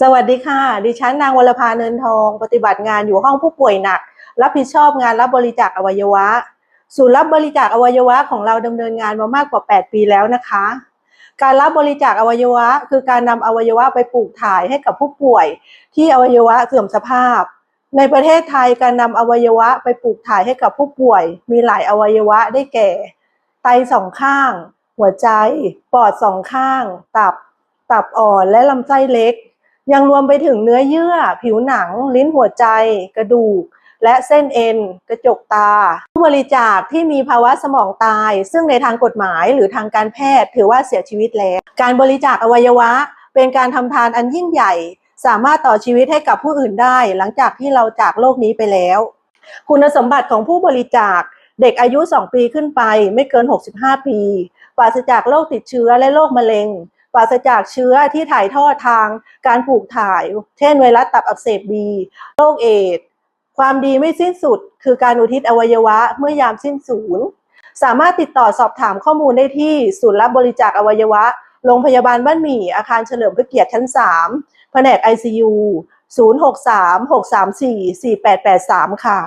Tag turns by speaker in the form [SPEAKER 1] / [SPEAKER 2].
[SPEAKER 1] สวัสดีค่ะ ดิฉันนางวรภาเนินทอง ปฏิบัติงานอยู่ห้องผู้ป่วยหนัก รับผิดชอบงานรับบริจาคอวัยวะ ศูนย์รับบริจาคอวัยวะของเราดำเนินงานมามากกว่า 8 ปีแล้วนะคะ การรับบริจาคอวัยวะ คือการนำอวัยวะไปปลูกถ่ายให้กับผู้ป่วย ที่อวัยวะเสื่อมสภาพ ในประเทศไทยการนำอวัยวะไปปลูกถ่ายให้กับผู้ป่วย มีหลายอวัยวะได้แก่ ไตสองข้าง หัวใจ ปอดสองข้าง ตับ ตับอ่อนและลำไส้เล็ก ยังรวมไปถึงเนื้อเยื่อ ผิวหนัง ลิ้นหัวใจ กระดูก และเส้นเอ็น กระจกตา ผู้บริจาคที่มีภาวะสมองตาย ซึ่งในทางกฎหมายหรือทางการแพทย์ถือว่าเสียชีวิตแล้ว การบริจาคอวัยวะ เป็นการทำทานอันยิ่งใหญ่ สามารถต่อชีวิตให้กับผู้อื่นได้ หลังจากที่เราจากโลกนี้ไปแล้ว คุณสมบัติของผู้บริจาคเด็กอายุ 2 ปีขึ้นไปไม่เกิน 65 ปี ปราศจากโรคติดเชื้อและโรคมะเร็ง ปราศจากเชื้อที่ถ่ายทอดทางการผูกถ่าย เช่นไวรัสตับอักเสบบีโรคเอดส์ความดีไม่สิ้นสุด คือการอุทิศอวัยวะเมื่อยามสิ้นสูญสามารถติดต่อสอบถามข้อมูลได้ที่ศูนย์รับบริจาคอวัยวะ โรงพยาบาลบ้านหมี่ อาคารเฉลิมพระเกียรติชั้น 3 แผนก ICU 063 634 4883 ค่ะ